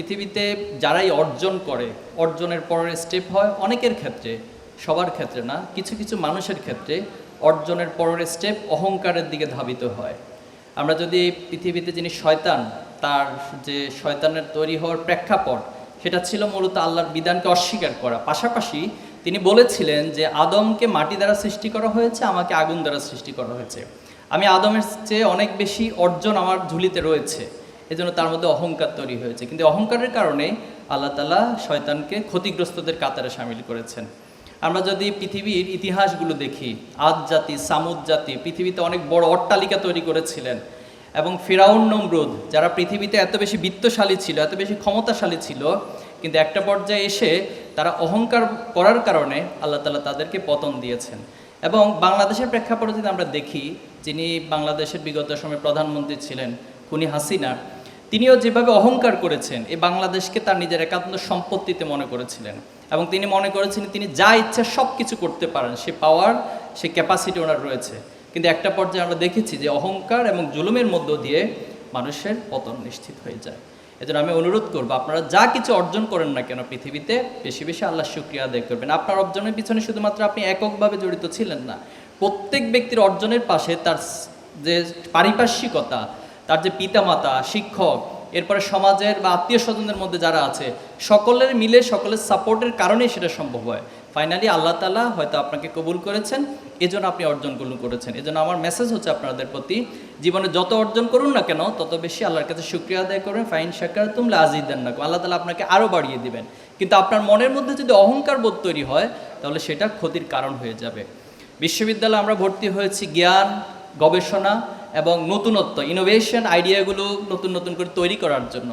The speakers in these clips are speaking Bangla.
পৃথিবীতে যারাই অর্জন করে, অর্জনের পরের স্টেপ হয় অনেকের ক্ষেত্রে, সবার ক্ষেত্রে না, কিছু কিছু মানুষের ক্ষেত্রে অর্জনের পরের স্টেপ অহংকারের দিকে ধাবিত হয়। আমরা যদি পৃথিবীতে যিনি শয়তান, তার যে শয়তানের তৈরি হওয়ার প্রেক্ষাপট, সেটা ছিল মূলত আল্লাহর বিধানকে অস্বীকার করা। পাশাপাশি তিনি বলেছিলেন যে, আদমকে মাটি দ্বারা সৃষ্টি করা হয়েছে, আমাকে আগুন দ্বারা সৃষ্টি করা হয়েছে। আমি আদমের চেয়ে অনেক বেশি অর্জন আমার ঝুলিতে রয়েছে। এজন্য তার মধ্যে অহংকার তৈরি হয়েছে। কিন্তু অহংকারের কারণে আল্লাহ তালা শয়তানকে ক্ষতিগ্রস্তদের কাতারে সামিল করেছেন। আমরা যদি পৃথিবীর ইতিহাসগুলো দেখি, আদ জাতি, সামুদ জাতি, পৃথিবীতে অনেক বড় অট্টালিকা তৈরি করেছিলেন এবং ফিরাউন নমরুদ, যারা পৃথিবীতে এত বেশি বিত্তশালী ছিল, এত বেশি ক্ষমতাশালী ছিল, কিন্তু একটা পর্যায়ে এসে তারা অহংকার করার কারণে আল্লাহ তালা তাদেরকে পতন দিয়েছেন। এবং বাংলাদেশের প্রেক্ষাপটে যদি আমরা দেখি, যিনি বাংলাদেশের বিগত সময়ে প্রধানমন্ত্রী ছিলেন, খুনি হাসিনা তিনিও যেভাবে অহংকার করেছেন এই বাংলাদেশকে তার নিজের একান্ত সম্পত্তিতে মনে করেছিলেন। এবং তিনি মনে করেছিলেন তিনি যা ইচ্ছা সব কিছু করতে পারেন, সে পাওয়ার সে ক্যাপাসিটি ওনার রয়েছে। কিন্তু একটা পর্যায়ে আমরা দেখেছি যে অহংকার এবং জুলুমের মধ্য দিয়ে মানুষের পতন নিশ্চিত হয়ে যায়। এজন্য আমি অনুরোধ করব, আপনারা যা কিছু অর্জন করেন না কেন পৃথিবীতে, বেশি বেশি আল্লাহ শুক্রিয়া আদায় করবেন। আপনার অর্জনের পিছনে শুধুমাত্র আপনি এককভাবে জড়িত ছিলেন না। প্রত্যেক ব্যক্তির অর্জনের পাশে তার যে পারিপার্শ্বিকতা তার যে পিতামাতা, শিক্ষক, এরপরে সমাজের বা আত্মীয় স্বজনদের মধ্যে যারা আছে, সকলের মিলে, সকলের সাপোর্টের কারণেই সেটা সম্ভব হয়। ফাইনালি আল্লাহ তালা হয়তো আপনাকে কবুল করেছেন, এজন্য আপনি অর্জনগুলো করেছেন। এজন্য আমার মেসেজ হচ্ছে আপনাদের প্রতি, জীবনে যত অর্জন করুন না কেন, তত বেশি আল্লাহর কাছে শুক্রিয়া আদায় করবেন। ফাইন শাকার তুমলে আজিদ দেন না আল্লাহ তালা আপনাকে আরও বাড়িয়ে দিবেন। কিন্তু আপনার মনের মধ্যে যদি অহংকার বোধ তৈরি হয়, তাহলে সেটা ক্ষতির কারণ হয়ে যাবে। বিশ্ববিদ্যালয়ে আমরা ভর্তি হয়েছি জ্ঞান, গবেষণা এবং নতুনত্ব ইনোভেশন আইডিয়াগুলো নতুন নতুন করে তৈরি করার জন্য।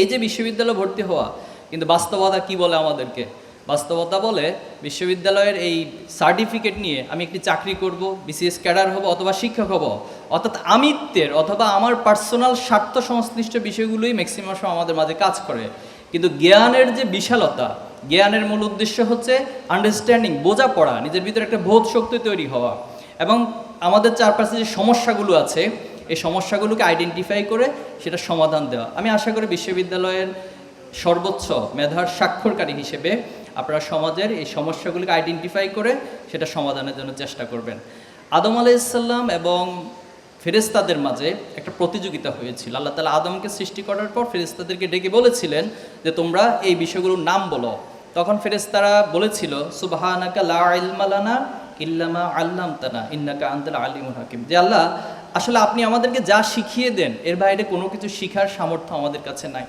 এই যে বিশ্ববিদ্যালয়ে ভর্তি হওয়া, কিন্তু বাস্তবতা কি বলে আমাদেরকে? বাস্তবতা বলে বিশ্ববিদ্যালয়ের এই সার্টিফিকেট নিয়ে আমি একটি চাকরি করব বিসিএস ক্যাডার হব অথবা শিক্ষক হব। অর্থাৎ আমিত্বের অথবা আমার পার্সোনাল স্বার্থ সংশ্লিষ্ট বিষয়গুলোই ম্যাক্সিমাম সময় আমাদের মাঝে কাজ করে। কিন্তু জ্ঞানের যে বিশালতা, জ্ঞানের মূল উদ্দেশ্য হচ্ছে আন্ডারস্ট্যান্ডিং বোঝাপড়া, নিজের ভিতরে একটা বোধ শক্তি তৈরি হওয়া। এবং আমাদের চারপাশে যে সমস্যাগুলো আছে, এই সমস্যাগুলোকে আইডেন্টিফাই করে সেটা সমাধান দেওয়া। আমি আশা করি বিশ্ববিদ্যালয়ের সর্বোচ্চ মেধার স্বাক্ষরকারী হিসেবে আপনারা সমাজের এই সমস্যাগুলোকে আইডেন্টিফাই করে সেটা সমাধানের জন্য চেষ্টা করবেন। আদম আলাইসাল্লাম এবং ফেরেস্তাদের মাঝে একটা প্রতিযোগিতা হয়েছিল। আল্লাহ তালা আদমকে সৃষ্টি করার পর ফেরেস্তাদেরকে ডেকে বলেছিলেন যে, তোমরা এই বিষয়গুলোর নাম বলো। তখন ফেরেস্তারা বলেছিল, সুবাহানাকা লা ইলমালানা ইল্লামা আল্লাম তানা ইন্নাকা আন্তাল আলিমুল হাকিম। যে আল্লাহ, আসলে আপনি আমাদেরকে যা শিখিয়ে দেন, এর বাইরে কোনো কিছু শিখার সামর্থ্য আমাদের কাছে নাই।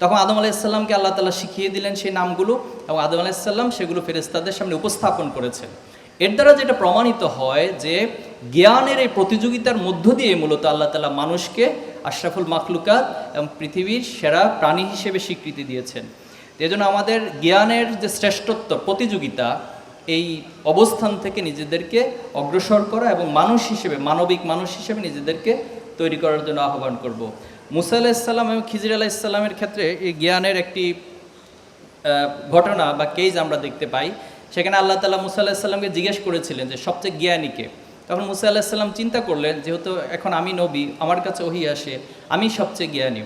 তখন আদম আলাইসাল্লামকে আল্লাহ তালা শিখিয়ে দিলেন সেই নামগুলো এবং আদম আলাইসাল্লাম সেগুলো ফেরেস্তাদের সামনে উপস্থাপন করেছেন। এর দ্বারা যেটা প্রমাণিত হয় যে জ্ঞানের এই প্রতিযোগিতার মধ্য দিয়ে মূলত আল্লাহ তালা মানুষকে আশরাফুল মাখলুকাত এবং পৃথিবীর সেরা প্রাণী হিসেবে স্বীকৃতি দিয়েছেন। এই জন্য আমাদের জ্ঞানের যে শ্রেষ্ঠত্ব প্রতিযোগিতা এই অবস্থান থেকে নিজেদেরকে অগ্রসর করা এবং মানুষ হিসেবে, মানবিক মানুষ হিসেবে নিজেদেরকে তৈরি করার জন্য আহ্বান করব। মুসা আলাহিসাল্লাম এবং খিজির আলাহিসাল্লামের ক্ষেত্রে এই জ্ঞানের একটি ঘটনা বা কেজ আমরা দেখতে পাই। সেখানে আল্লাহ তালা মুসা আলাহিসাল্লামকে জিজ্ঞেস করেছিলেন যে, সবচেয়ে জ্ঞানীকে তখন মুসা আলাহিসাল্লাম চিন্তা করলেন, যেহেতু এখন আমি নবী, আমার কাছে ওহি আসে, আমি সবচেয়ে জ্ঞানী।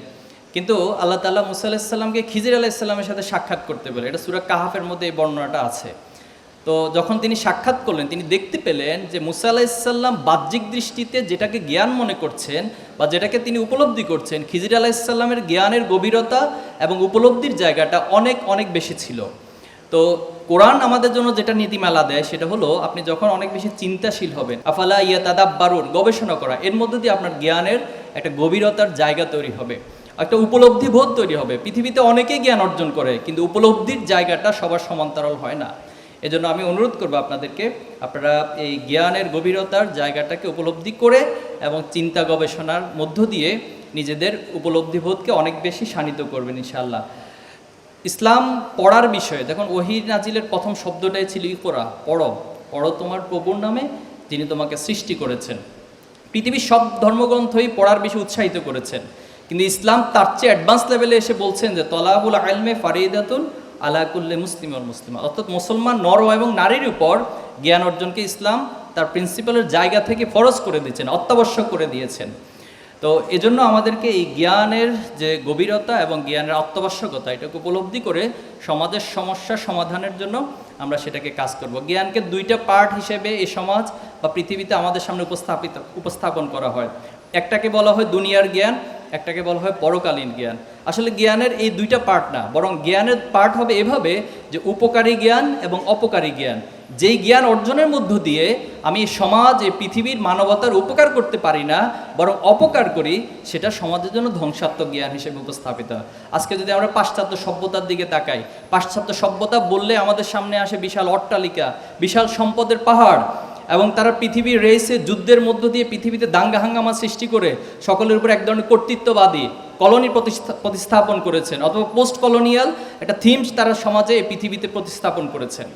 কিন্তু আল্লাহ তালা মুসা আলাহিসাল্লামকে খিজির আলাহিসাল্লামের সাথে সাক্ষাৎ করতে বলে। এটা সুরা কাহাফের মধ্যে এই বর্ণনাটা আছে। তো যখন তিনি সাক্ষাৎ করলেন, তিনি দেখতে পেলেন যে মুসা আলাহিসাল্লাম বাহ্যিক দৃষ্টিতে যেটাকে জ্ঞান মনে করছেন বা যেটাকে তিনি উপলব্ধি করছেন, খিজির আলাহিসাল্লামের জ্ঞানের গভীরতা এবং উপলব্ধির জায়গাটা অনেক অনেক বেশি ছিল। তো কোরআন আমাদের জন্য যেটা নীতিমালা দেয়, সেটা হলো আপনি যখন অনেক বেশি চিন্তাশীল হবেন, আফালা ইয়া তাদাব্বারুন গবেষণা করা, এর মধ্যে দিয়ে আপনার জ্ঞানের একটা গভীরতার জায়গা তৈরি হবে, একটা উপলব্ধি বোধ তৈরি হবে। পৃথিবীতে অনেকেই জ্ঞান অর্জন করে, কিন্তু উপলব্ধির জায়গাটা সবার সমান্তরাল হয় না। এজন্য আমি অনুরোধ করব আপনাদেরকে, আপনারা এই জ্ঞানের গভীরতার জায়গাটাকে উপলব্ধি করে এবং চিন্তা গবেষণার মধ্য দিয়ে নিজেদের উপলব্ধিবোধকে অনেক বেশি শানিত করবেন ইনশাআল্লাহ। ইসলাম পড়ার বিষয়ে, দেখুন ওহির নাজিলের প্রথম শব্দটাই ছিল ইকোরা, পড়ো। পড়ো তোমার প্রভুর নামে, যিনি তোমাকে সৃষ্টি করেছেন। পৃথিবীর সব ধর্মগ্রন্থই পড়ার বিষয়ে উৎসাহিত করেছেন। কিন্তু ইসলাম তার চেয়ে অ্যাডভান্স লেভেলে এসে বলছেন যে, তলাবুল আলমে ফারিদাতুন আলাকুল্লে মুসলিম অল মুসলিমা। অর্থাৎ মুসলমান নর এবং নারীর উপর জ্ঞান অর্জনকে ইসলাম তার প্রিন্সিপালের জায়গা থেকে ফরজ করে দিয়েছেন, অত্যাবশ্যক করে দিয়েছেন। তো এজন্য আমাদেরকে এই জ্ঞানের যে গভীরতা এবং জ্ঞানের অত্যাবশ্যকতা, এটাকে উপলব্ধি করে সমাজের সমস্যা সমাধানের জন্য আমরা সেটাকে কাজ করব। জ্ঞানকে দুইটা পার্ট হিসেবে এই সমাজ বা পৃথিবীতে আমাদের সামনে উপস্থাপিত, উপস্থাপন করা হয়। একটাকে বলা হয় দুনিয়ার জ্ঞান একটাকে বলা হয় পরকালীন জ্ঞান। আসলে জ্ঞানের এই দুইটা পার্ট না, বরং জ্ঞানের পার্ট হবে এভাবে যে উপকারী জ্ঞান এবং অপকারী জ্ঞান। যেই জ্ঞান অর্জনের মধ্য দিয়ে আমি সমাজ, এই পৃথিবীর মানবতার উপকার করতে পারি না, বরং অপকার করি, সেটা সমাজের জন্য ধ্বংসাত্মক জ্ঞান হিসেবে উপস্থাপিত। আজকে যদি আমরা পাশ্চাত্য সভ্যতার দিকে তাকাই, পাশ্চাত্য সভ্যতা বললে আমাদের সামনে আসে বিশাল অট্টালিকা, বিশাল সম্পদের পাহাড়। এবং তারা পৃথিবীর রেসে যুদ্ধের মধ্য দিয়ে পৃথিবীতে দাঙ্গা হাঙ্গামা সৃষ্টি করে সকলের উপর এক ধরনের কর্তৃত্ববাদী কলোনি প্রতিস্থাপন করেছেন অথবা পোস্ট কলোনিয়াল একটা থিমস তারা সমাজে পৃথিবীতে প্রতিস্থাপন করেছেন।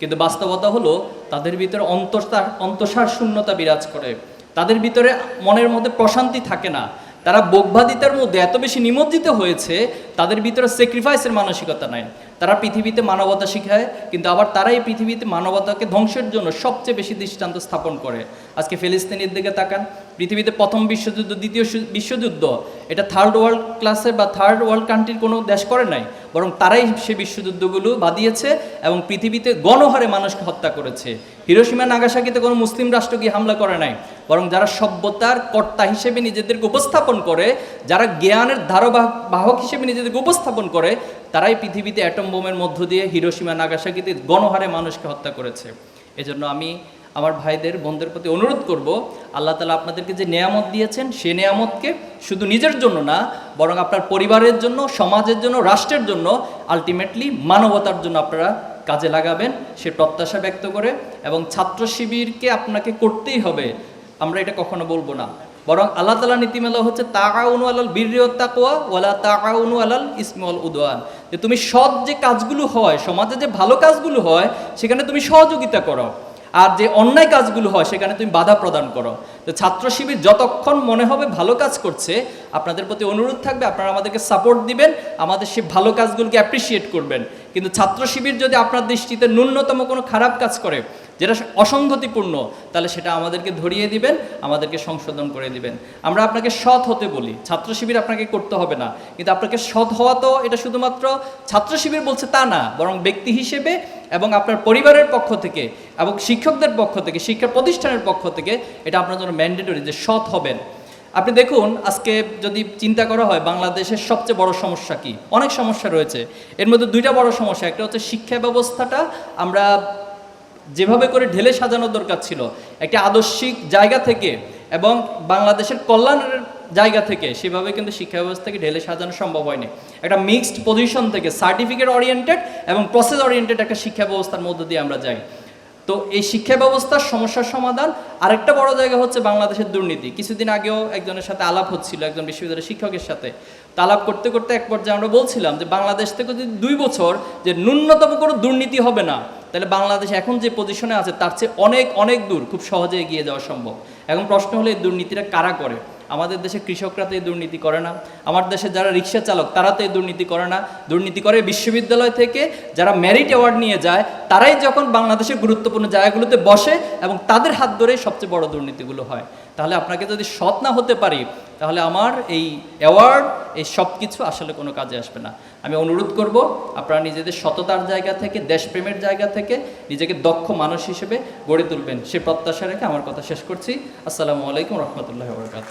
কিন্তু বাস্তবতা হলো, তাদের ভিতরে অন্তঃসার অন্তঃসার শূন্যতা বিরাজ করে। তাদের ভিতরে মনের মধ্যে প্রশান্তি থাকে না। তারা বোগবাদিতার মধ্যে এত বেশি নিমজ্জিত হয়েছে তাদের ভিতরে স্যাক্রিফাইসের মানসিকতা নাই। তারা পৃথিবীতে মানবতা শিখায়, কিন্তু আবার তারা এই পৃথিবীতে মানবতাকে ধ্বংসের জন্য সবচেয়ে বেশি দৃষ্টান্ত স্থাপন করে। আজকে ফিলিস্তিনের দিকে তাকান, পৃথিবীতে প্রথম বিশ্বযুদ্ধ, দ্বিতীয় বিশ্বযুদ্ধ, এটা থার্ড ওয়ার্ল্ড ক্লাসের বা থার্ড ওয়ার্ল্ড কান্ট্রির কোনো দেশ করে নাই, বরং তারাই সে বিশ্বযুদ্ধগুলো বাদিয়েছে এবং পৃথিবীতে গণহারে মানুষকে হত্যা করেছে। হিরোসীমা নাগাসাকিতে কোনো মুসলিম রাষ্ট্র গিয়ে হামলা করে নাই, বরং যারা সভ্যতার কর্তা হিসেবে নিজেদেরকে উপস্থাপন করে, যারা জ্ঞানের ধারবাহক বাহক হিসেবে নিজেদেরকে উপস্থাপন করে, তারাই পৃথিবীতে অ্যাটম বোমের মধ্য দিয়ে হিরোসীমা নাগাসাকিতে গণহারে মানুষকে হত্যা করেছে। এজন্য আমি আমার ভাইদের, বোনদের প্রতি অনুরোধ করব, আল্লাহ তালা আপনাদেরকে যে নেয়ামত দিয়েছেন, সে নেয়ামতকে শুধু নিজের জন্য না, বরং আপনার পরিবারের জন্য, সমাজের জন্য, রাষ্ট্রের জন্য আলটিমেটলি মানবতার জন্য আপনারা কাজে লাগাবেন, সে প্রত্যাশা ব্যক্ত করে, এবং ছাত্র শিবিরকে আপনাকে করতেই হবে। আমরা এটা কখনো বলব না। বরং আল্লাহ তালা নীতিমেলা হচ্ছে তাকাউনু আলাল বীরিয়ত তাকোয়া ওয়ালা তাকাউনু আলাল ইসমল উদওয়ান। যে তুমি সৎ যে কাজগুলো হয়, সমাজে যে ভালো কাজগুলো হয়, সেখানে তুমি সহযোগিতা করো। আর যে অন্যায় কাজগুলো হয়, সেখানে তুমি বাধা প্রদান করো। তো ছাত্র শিবির যতক্ষণ মনে হবে ভালো কাজ করছে, আপনাদের প্রতি অনুরোধ থাকবে, আপনারা আমাদেরকে সাপোর্ট দিবেন, আমাদের সেই ভালো কাজগুলোকে অ্যাপ্রিসিয়েট করবেন। কিন্তু ছাত্র শিবির যদি আপনার দৃষ্টিতে ন্যূনতম কোনো খারাপ কাজ করে যেটা অসঙ্গতিপূর্ণ, তাহলে সেটা আমাদেরকে ধরিয়ে দিবেন, আমাদেরকে সংশোধন করে দিবেন। আমরা আপনাকে সৎ হতে বলি। ছাত্র শিবির আপনাকে করতে হবে না। কিন্তু আপনাকে সৎ হওয়া তো এটা শুধুমাত্র ছাত্র শিবির বলছে তা না, বরং ব্যক্তি হিসেবে এবং আপনার পরিবারের পক্ষ থেকে এবং শিক্ষকদের পক্ষ থেকে, শিক্ষা প্রতিষ্ঠানের পক্ষ থেকে এটা আপনার জন্য ম্যান্ডেটরি যে সৎ হবেন। আপনি দেখুন, আজকে যদি চিন্তা করা হয় বাংলাদেশের সবচেয়ে বড় সমস্যা কি? অনেক সমস্যা রয়েছে। এর মধ্যে দুইটা বড় সমস্যা। একটা হচ্ছে শিক্ষা ব্যবস্থাটা আমরা যেভাবে করে ঢেলে সাজানোর দরকার ছিল, একটা আদর্শিক জায়গা থেকে এবং বাংলাদেশের কল্যাণের জায়গা থেকে সেভাবে কিন্তু শিক্ষা ব্যবস্থাকে ঢেলে সাজানো সম্ভব হয়নি। একটা মিক্সড পজিশন থেকে সার্টিফিকেট ওরিয়েন্টেড এবং প্রসেস ওরিয়েন্টেড একটা শিক্ষা ব্যবস্থার মধ্য দিয়ে আমরা যাই। তো এই শিক্ষা ব্যবস্থার সমস্যার সমাধান আরেকটা বড় জায়গা হচ্ছে বাংলাদেশের দুর্নীতি। কিছুদিন আগেও একজনের সাথে আলাপ হচ্ছিল, একজন বিশ্ববিদ্যালয়ের শিক্ষকের সাথে। তো আলাপ করতে করতে এক পর্যায়ে আমরা বলছিলাম যে, বাংলাদেশ থেকে যদি দুই বছর যে ন্যূনতম কোনো দুর্নীতি হবে না তাহলে বাংলাদেশ এখন যে পজিশনে আছে, তার চেয়ে অনেক অনেক দূর খুব সহজে এগিয়ে যাওয়া সম্ভব। এখন প্রশ্ন হলো, এই দুর্নীতিটা কারা করে? আমাদের দেশে কৃষকরা তো এই দুর্নীতি করে না। আমার দেশে যারা রিক্সা চালক, তারা তো এই দুর্নীতি করে না। দুর্নীতি করে বিশ্ববিদ্যালয় থেকে যারা মেরিট অ্যাওয়ার্ড নিয়ে যায়, তারাই যখন বাংলাদেশের গুরুত্বপূর্ণ জায়গাগুলোতে বসে এবং তাদের হাত ধরে সবচেয়ে বড় দুর্নীতিগুলো হয়। তাহলে আপনাকে যদি সৎ না হতে পারি, তাহলে আমার এই অ্যাওয়ার্ড এই সব কিছু আসলে কোনো কাজে আসবে না। আমি অনুরোধ করব আপনারা নিজেদের সততার জায়গা থেকে, দেশপ্রেমের জায়গা থেকে নিজেকে দক্ষ মানুষ হিসেবে গড়ে তুলবেন। সে প্রত্যাশা রেখে আমার কথা শেষ করছি। আসসালামু আলাইকুম রহমতুল্লাহ বরকাত